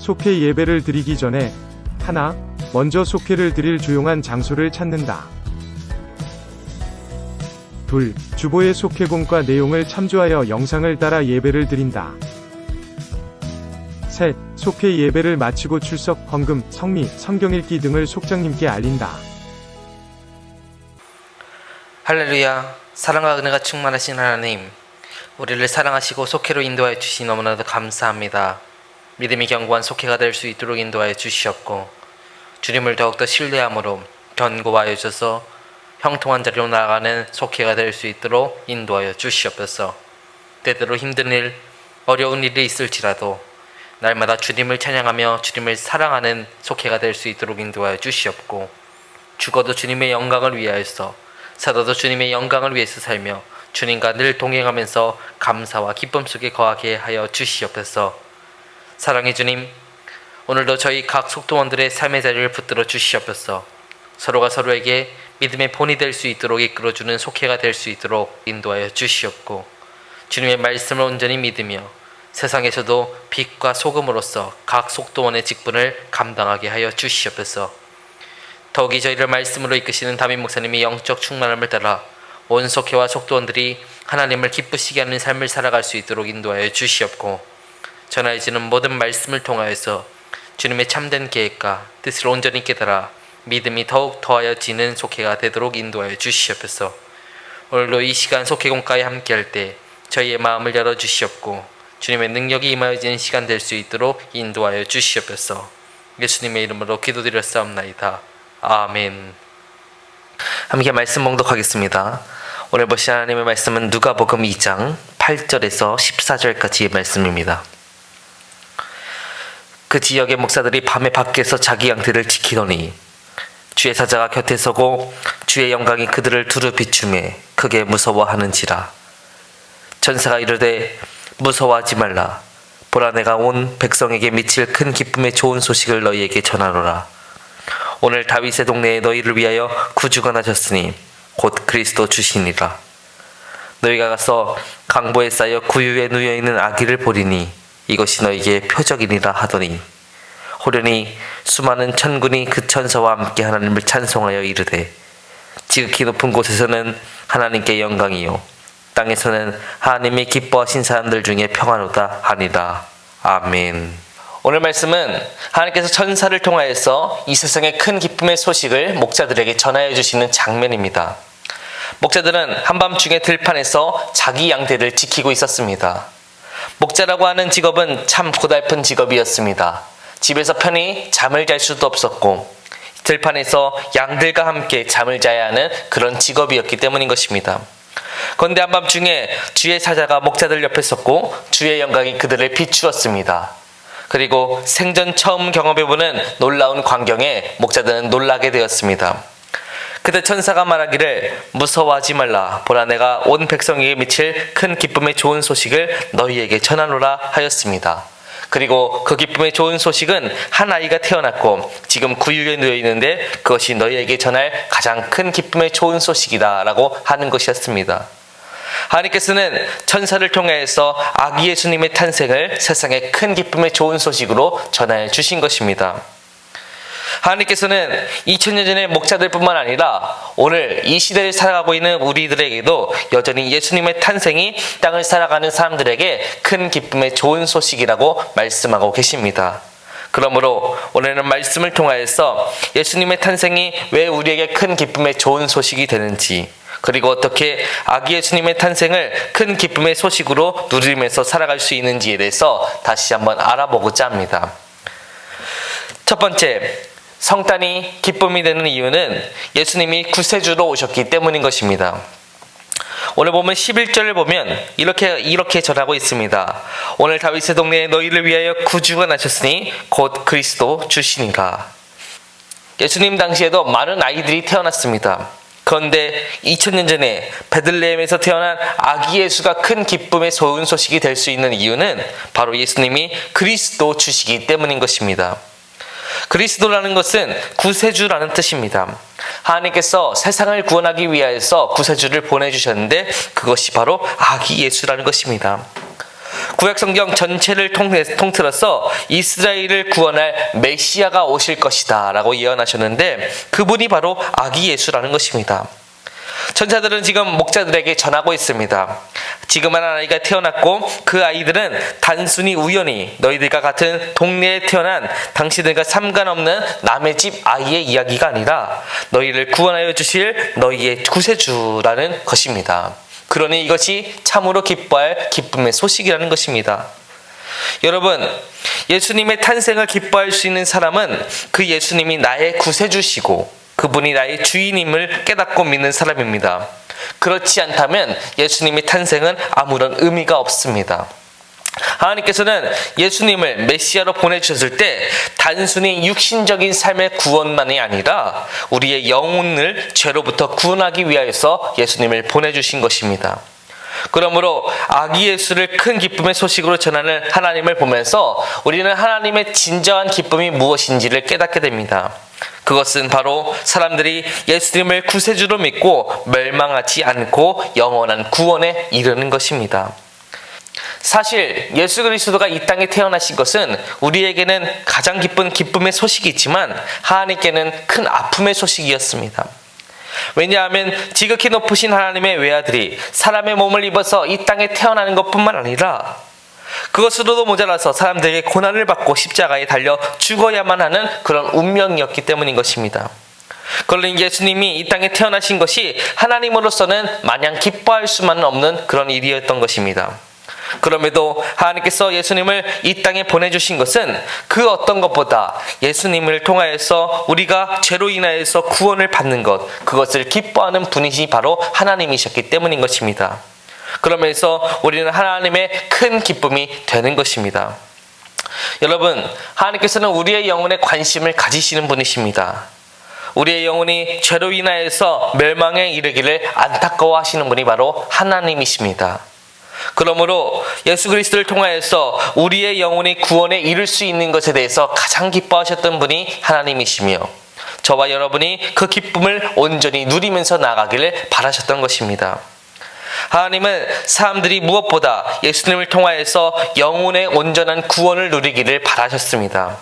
속회 예배를 드리기 전에 하나, 먼저 속회를 드릴 조용한 장소를 찾는다. 둘, 주보의 속회공과 내용을 참조하여 영상을 따라 예배를 드린다. 셋, 속회 예배를 마치고 출석, 헌금, 성미, 성경 읽기 등을 속장님께 알린다. 할렐루야 사랑과 은혜가 충만하신 하나님 우리를 사랑하시고 속회로 인도하여 주시 너무나도 감사합니다 믿음이 견고한 속회가 될 수 있도록 인도하여 주시옵고 주님을 더욱더 신뢰함으로 견고하여 주셔서 형통한 자리로 나아가는 속회가 될 수 있도록 인도하여 주시옵소서 때때로 힘든 일 어려운 일이 있을지라도 날마다 주님을 찬양하며 주님을 사랑하는 속회가 될 수 있도록 인도하여 주시옵고 죽어도 주님의 영광을 위하여서 살아도 주님의 영광을 위해서 살며 주님과 늘 동행하면서 감사와 기쁨 속에 거하게 하여 주시옵소서. 사랑의 주님, 오늘도 저희 각 속도원들의 삶의 자리를 붙들어 주시옵소서. 서로가 서로에게 믿음의 본이 될 수 있도록 이끌어주는 속회가 될 수 있도록 인도하여 주시옵고 주님의 말씀을 온전히 믿으며 세상에서도 빛과 소금으로서 각 속도원의 직분을 감당하게 하여 주시옵소서. 더욱이 저희를 말씀으로 이끄시는 담임 목사님이 영적 충만함을 따라 온 속회와 속도원들이 하나님을 기쁘시게 하는 삶을 살아갈 수 있도록 인도하여 주시옵고 전하여지는 모든 말씀을 통하여서 주님의 참된 계획과 뜻을 온전히 깨달아 믿음이 더욱 더하여 지는 속회가 되도록 인도하여 주시옵소서 오늘도 이 시간 속회공과에 함께할 때 저희의 마음을 열어 주시옵고 주님의 능력이 임하여지는 시간 될 수 있도록 인도하여 주시옵소서 예수님의 이름으로 기도드렸사옵나이다 아멘. 함께 말씀 봉독하겠습니다. 오늘 보실 하나님의 말씀은 누가복음 2장 8절에서 14절까지의 말씀입니다. 그 지역의 목사들이 밤에 밖에서 자기 양들을 지키더니 주의 사자가 곁에 서고 주의 영광이 그들을 두루 비춤해 크게 무서워하는지라. 전사가 이르되 무서워하지 말라. 보라 내가 온 백성에게 미칠 큰 기쁨의 좋은 소식을 너희에게 전하노라. 오늘 다윗의 동네에 너희를 위하여 구주가 나셨으니 곧 그리스도 주시니라. 너희가 가서 강보에 쌓여 구유에 누여 있는 아기를 보리니 이것이 너희에게 표적이니라 하더니 호련히 수많은 천군이 그 천사와 함께 하나님을 찬송하여 이르되 지극히 높은 곳에서는 하나님께 영광이요 땅에서는 하나님이 기뻐하신 사람들 중에 평안하다 하니라 아멘. 오늘 말씀은 하나님께서 천사를 통하여서 이 세상의 큰 기쁨의 소식을 목자들에게 전하여 주시는 장면입니다. 목자들은 한밤중에 들판에서 자기 양들을 지키고 있었습니다. 목자라고 하는 직업은 참 고달픈 직업이었습니다. 집에서 편히 잠을 잘 수도 없었고 들판에서 양들과 함께 잠을 자야 하는 그런 직업이었기 때문인 것입니다. 그런데 한밤중에 주의 사자가 목자들 옆에 섰고 주의 영광이 그들을 비추었습니다. 그리고 생전 처음 경험해보는 놀라운 광경에 목자들은 놀라게 되었습니다. 그때 천사가 말하기를 무서워하지 말라 보라 내가 온 백성에게 미칠 큰 기쁨의 좋은 소식을 너희에게 전하노라 하였습니다. 그리고 그 기쁨의 좋은 소식은 한 아이가 태어났고 지금 구유에 누워 있는데 그것이 너희에게 전할 가장 큰 기쁨의 좋은 소식이다라고 하는 것이었습니다. 하나님께서는 천사를 통해서 아기 예수님의 탄생을 세상에 큰 기쁨의 좋은 소식으로 전해 주신 것입니다. 하나님께서는 2000년 전의 목자들뿐만 아니라 오늘 이 시대를 살아가고 있는 우리들에게도 여전히 예수님의 탄생이 땅을 살아가는 사람들에게 큰 기쁨의 좋은 소식이라고 말씀하고 계십니다. 그러므로 오늘은 말씀을 통하여서 예수님의 탄생이 왜 우리에게 큰 기쁨의 좋은 소식이 되는지 그리고 어떻게 아기 예수님의 탄생을 큰 기쁨의 소식으로 누리면서 살아갈 수 있는지에 대해서 다시 한번 알아보고자 합니다. 첫 번째, 성탄이 기쁨이 되는 이유는 예수님이 구세주로 오셨기 때문인 것입니다. 오늘 보면 11절을 보면 이렇게 이렇게 전하고 있습니다. 오늘 다윗의 동네에 너희를 위하여 구주가 나셨으니 곧 그리스도 주시니라. 예수님 당시에도 많은 아이들이 태어났습니다. 그런데 2000년 전에 베들레헴에서 태어난 아기 예수가 큰 기쁨의 좋은 소식이 될 수 있는 이유는 바로 예수님이 그리스도 주시기 때문인 것입니다. 그리스도라는 것은 구세주라는 뜻입니다. 하나님께서 세상을 구원하기 위하여서 구세주를 보내주셨는데 그것이 바로 아기 예수라는 것입니다. 구약성경 전체를 통- 통틀어서 이스라엘을 구원할 메시아가 오실 것이다 라고 예언하셨는데 그분이 바로 아기 예수라는 것입니다. 천사들은 지금 목자들에게 전하고 있습니다. 지금 한 아이가 태어났고 그 아이들은 단순히 우연히 너희들과 같은 동네에 태어난 당신들과 상관없는 남의 집 아이의 이야기가 아니라 너희를 구원하여 주실 너희의 구세주라는 것입니다. 그러니 이것이 참으로 기뻐할 기쁨의 소식이라는 것입니다. 여러분, 예수님의 탄생을 기뻐할 수 있는 사람은 그 예수님이 나의 구세주시고 그분이 나의 주인임을 깨닫고 믿는 사람입니다. 그렇지 않다면 예수님의 탄생은 아무런 의미가 없습니다. 하나님께서는 예수님을 메시아로 보내주셨을 때 단순히 육신적인 삶의 구원만이 아니라 우리의 영혼을 죄로부터 구원하기 위하여서 예수님을 보내주신 것입니다. 그러므로 아기 예수를 큰 기쁨의 소식으로 전하는 하나님을 보면서 우리는 하나님의 진정한 기쁨이 무엇인지를 깨닫게 됩니다. 그것은 바로 사람들이 예수님을 구세주로 믿고 멸망하지 않고 영원한 구원에 이르는 것입니다. 사실 예수 그리스도가 이 땅에 태어나신 것은 우리에게는 가장 기쁜 기쁨의 소식이지만 하나님께는 큰 아픔의 소식이었습니다. 왜냐하면 지극히 높으신 하나님의 외아들이 사람의 몸을 입어서 이 땅에 태어나는 것뿐만 아니라 그것으로도 모자라서 사람들에게 고난을 받고 십자가에 달려 죽어야만 하는 그런 운명이었기 때문인 것입니다. 그러니 예수님이 이 땅에 태어나신 것이 하나님으로서는 마냥 기뻐할 수만은 없는 그런 일이었던 것입니다. 그럼에도 하나님께서 예수님을 이 땅에 보내주신 것은 그 어떤 것보다 예수님을 통하여서 우리가 죄로 인하여서 구원을 받는 것, 그것을 기뻐하는 분이시 바로 하나님이셨기 때문인 것입니다. 그러면서 우리는 하나님의 큰 기쁨이 되는 것입니다. 여러분, 하나님께서는 우리의 영혼에 관심을 가지시는 분이십니다. 우리의 영혼이 죄로 인하여서 멸망에 이르기를 안타까워하시는 분이 바로 하나님이십니다. 그러므로 예수 그리스도를 통하여서 우리의 영혼이 구원에 이를 수 있는 것에 대해서 가장 기뻐하셨던 분이 하나님이시며 저와 여러분이 그 기쁨을 온전히 누리면서 나가기를 바라셨던 것입니다. 하나님은 사람들이 무엇보다 예수님을 통하여서 영혼의 온전한 구원을 누리기를 바라셨습니다.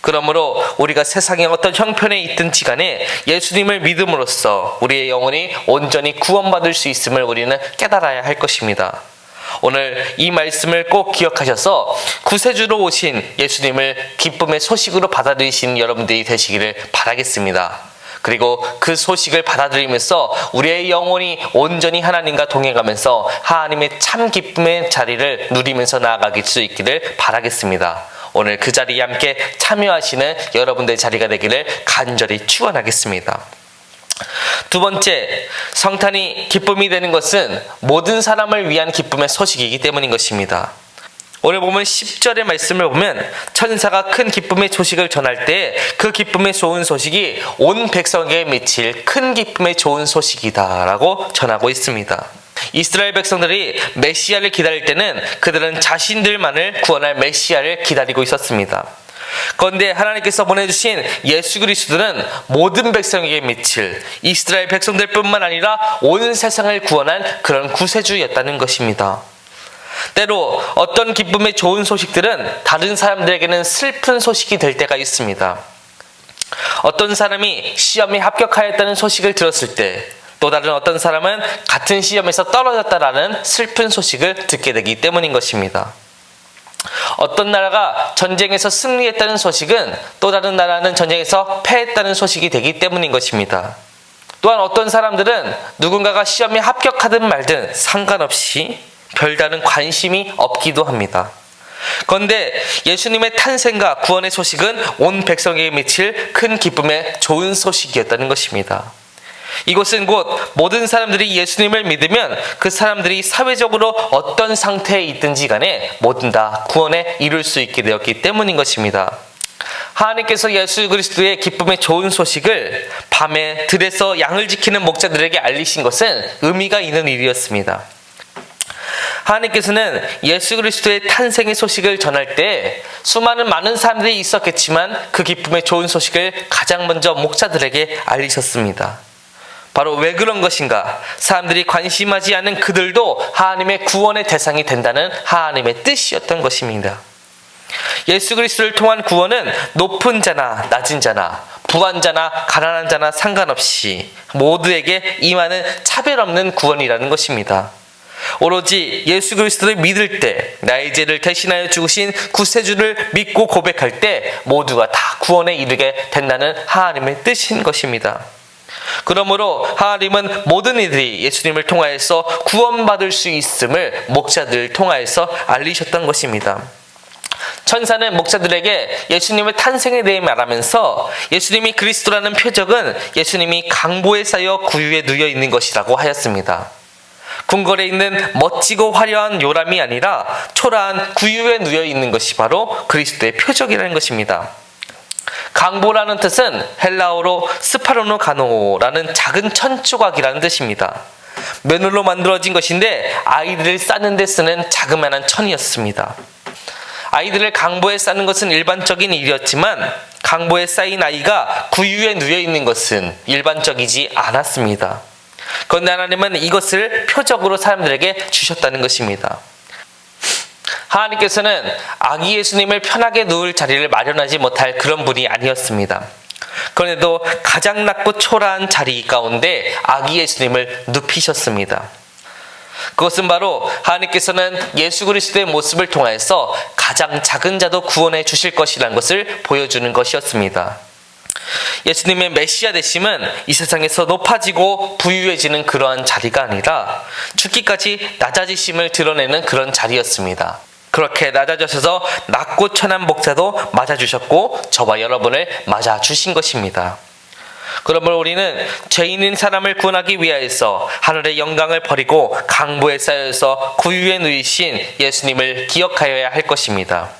그러므로 우리가 세상의 어떤 형편에 있든지 간에 예수님을 믿음으로써 우리의 영혼이 온전히 구원받을 수 있음을 우리는 깨달아야 할 것입니다. 오늘 이 말씀을 꼭 기억하셔서 구세주로 오신 예수님을 기쁨의 소식으로 받아들이신 여러분들이 되시기를 바라겠습니다. 그리고 그 소식을 받아들이면서 우리의 영혼이 온전히 하나님과 동행하면서 하나님의 참 기쁨의 자리를 누리면서 나아가길 수 있기를 바라겠습니다. 오늘 그 자리에 함께 참여하시는 여러분들의 자리가 되기를 간절히 축원하겠습니다. 두 번째, 성탄이 기쁨이 되는 것은 모든 사람을 위한 기쁨의 소식이기 때문인 것입니다. 오늘 보면 10절의 말씀을 보면 천사가 큰 기쁨의 소식을 전할 때 그 기쁨의 좋은 소식이 온 백성에게 미칠 큰 기쁨의 좋은 소식이다라고 전하고 있습니다. 이스라엘 백성들이 메시아를 기다릴 때는 그들은 자신들만을 구원할 메시아를 기다리고 있었습니다. 그런데 하나님께서 보내주신 예수 그리스도는 모든 백성에게 미칠 이스라엘 백성들뿐만 아니라 온 세상을 구원한 그런 구세주였다는 것입니다. 때로 어떤 기쁨의 좋은 소식들은 다른 사람들에게는 슬픈 소식이 될 때가 있습니다. 어떤 사람이 시험에 합격하였다는 소식을 들었을 때, 또 다른 어떤 사람은 같은 시험에서 떨어졌다라는 슬픈 소식을 듣게 되기 때문인 것입니다. 어떤 나라가 전쟁에서 승리했다는 소식은 또 다른 나라는 전쟁에서 패했다는 소식이 되기 때문인 것입니다. 또한 어떤 사람들은 누군가가 시험에 합격하든 말든 상관없이 별다른 관심이 없기도 합니다. 그런데 예수님의 탄생과 구원의 소식은 온 백성에게 미칠 큰 기쁨의 좋은 소식이었다는 것입니다. 이곳은 곧 모든 사람들이 예수님을 믿으면 그 사람들이 사회적으로 어떤 상태에 있든지 간에 모든 다 구원에 이룰 수 있게 되었기 때문인 것입니다. 하나님께서 예수 그리스도의 기쁨의 좋은 소식을 밤에 들에서 양을 지키는 목자들에게 알리신 것은 의미가 있는 일이었습니다. 하나님께서는 예수 그리스도의 탄생의 소식을 전할 때 수많은 많은 사람들이 있었겠지만 그 기쁨의 좋은 소식을 가장 먼저 목자들에게 알리셨습니다. 바로 왜 그런 것인가? 사람들이 관심하지 않는 그들도 하나님의 구원의 대상이 된다는 하나님의 뜻이었던 것입니다. 예수 그리스도를 통한 구원은 높은 자나 낮은 자나 부한 자나 가난한 자나 상관없이 모두에게 임하는 차별 없는 구원이라는 것입니다. 오로지 예수 그리스도를 믿을 때 나의 죄를 대신하여 죽으신 구세주를 믿고 고백할 때 모두가 다 구원에 이르게 된다는 하나님의 뜻인 것입니다. 그러므로 하나님은 모든 이들이 예수님을 통하여서 구원받을 수 있음을 목자들을 통하여서 알리셨던 것입니다. 천사는 목자들에게 예수님의 탄생에 대해 말하면서 예수님이 그리스도라는 표적은 예수님이 강보에 쌓여 구유에 누여 있는 것이라고 하였습니다. 궁궐에 있는 멋지고 화려한 요람이 아니라 초라한 구유에 누여 있는 것이 바로 그리스도의 표적이라는 것입니다. 강보라는 뜻은 헬라어로 스파르노 가노라는 작은 천조각이라는 뜻입니다. 맨으로 만들어진 것인데 아이들을 싸는 데 쓰는 자그마한 천이었습니다. 아이들을 강보에 싸는 것은 일반적인 일이었지만 강보에 쌓인 아이가 구유에 누여 있는 것은 일반적이지 않았습니다. 그런데 하나님은 이것을 표적으로 사람들에게 주셨다는 것입니다. 하나님께서는 아기 예수님을 편하게 누울 자리를 마련하지 못할 그런 분이 아니었습니다. 그런데도 가장 낮고 초라한 자리 가운데 아기 예수님을 눕히셨습니다. 그것은 바로 하나님께서는 예수 그리스도의 모습을 통하여서 가장 작은 자도 구원해 주실 것이라는 것을 보여주는 것이었습니다. 예수님의 메시아 되심은 이 세상에서 높아지고 부유해지는 그러한 자리가 아니라 죽기까지 낮아지심을 드러내는 그런 자리였습니다. 그렇게 낮아져서 낮고 천한 목자도 맞아주셨고 저와 여러분을 맞아주신 것입니다. 그러므로 우리는 죄인인 사람을 구원하기 위하여서 하늘의 영광을 버리고 강보에 쌓여서 구유에 누이신 예수님을 기억하여야 할 것입니다.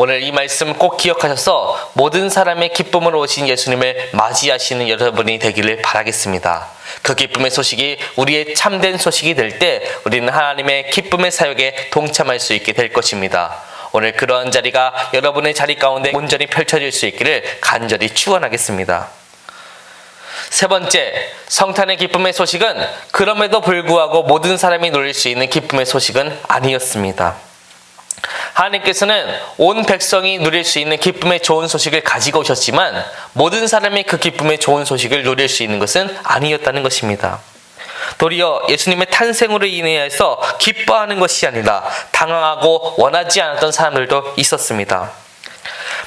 오늘 이 말씀 꼭 기억하셔서 모든 사람의 기쁨으로 오신 예수님을 맞이하시는 여러분이 되기를 바라겠습니다. 그 기쁨의 소식이 우리의 참된 소식이 될 때 우리는 하나님의 기쁨의 사역에 동참할 수 있게 될 것입니다. 오늘 그러한 자리가 여러분의 자리 가운데 온전히 펼쳐질 수 있기를 간절히 축원하겠습니다. 세 번째, 성탄의 기쁨의 소식은 그럼에도 불구하고 모든 사람이 누릴 수 있는 기쁨의 소식은 아니었습니다. 하나님께서는 온 백성이 누릴 수 있는 기쁨의 좋은 소식을 가지고 오셨지만 모든 사람이 그 기쁨의 좋은 소식을 누릴 수 있는 것은 아니었다는 것입니다. 도리어 예수님의 탄생으로 인해서 기뻐하는 것이 아니라 당황하고 원하지 않았던 사람들도 있었습니다.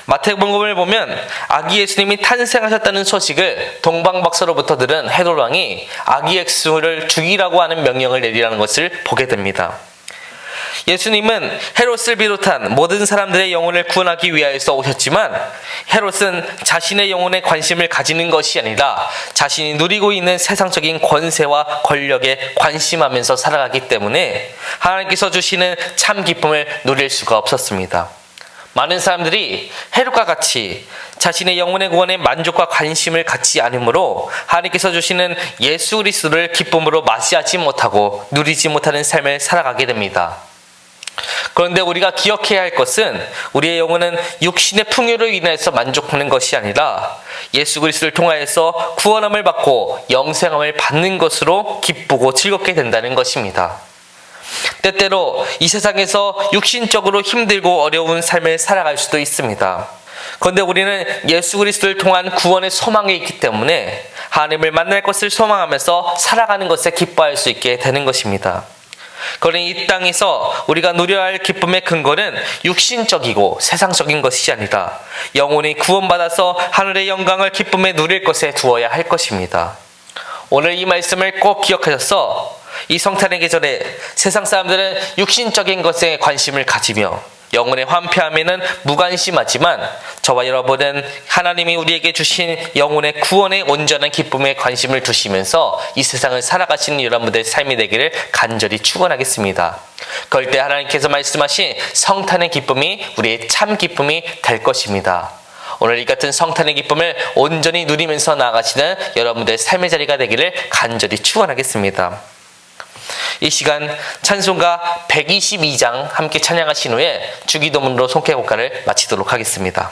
마태복음을 보면 아기 예수님이 탄생하셨다는 소식을 동방박사로부터 들은 헤롯 왕이 아기 예수를 죽이라고 하는 명령을 내리라는 것을 보게 됩니다. 예수님은 헤롯을 비롯한 모든 사람들의 영혼을 구원하기 위하여서 오셨지만 헤롯은 자신의 영혼에 관심을 가지는 것이 아니라 자신이 누리고 있는 세상적인 권세와 권력에 관심하면서 살아가기 때문에 하나님께서 주시는 참 기쁨을 누릴 수가 없었습니다. 많은 사람들이 헤롯과 같이 자신의 영혼의 구원에 만족과 관심을 갖지 않으므로 하나님께서 주시는 예수 그리스도를 기쁨으로 맞이하지 못하고 누리지 못하는 삶을 살아가게 됩니다. 그런데 우리가 기억해야 할 것은 우리의 영혼은 육신의 풍요로 인해서 만족하는 것이 아니라 예수 그리스도를 통하여서 구원함을 받고 영생함을 받는 것으로 기쁘고 즐겁게 된다는 것입니다. 때때로 이 세상에서 육신적으로 힘들고 어려운 삶을 살아갈 수도 있습니다. 그런데 우리는 예수 그리스도를 통한 구원의 소망이 있기 때문에 하나님을 만날 것을 소망하면서 살아가는 것에 기뻐할 수 있게 되는 것입니다. 그러니 이 땅에서 우리가 누려야 할 기쁨의 근거는 육신적이고 세상적인 것이 아니라 영혼이 구원받아서 하늘의 영광을 기쁨에 누릴 것에 두어야 할 것입니다. 오늘 이 말씀을 꼭 기억하셔서 이 성탄의 계절에 세상 사람들은 육신적인 것에 관심을 가지며 영혼의 환폐함에는 무관심하지만 저와 여러분은 하나님이 우리에게 주신 영혼의 구원의 온전한 기쁨에 관심을 두시면서 이 세상을 살아가시는 여러분들의 삶이 되기를 간절히 축원하겠습니다. 그럴 때 하나님께서 말씀하신 성탄의 기쁨이 우리의 참 기쁨이 될 것입니다. 오늘 이 같은 성탄의 기쁨을 온전히 누리면서 나아가시는 여러분들의 삶의 자리가 되기를 간절히 축원하겠습니다. 이 시간 찬송가 122장 함께 찬양하신 후에 주기도문으로 송케곡가를 마치도록 하겠습니다.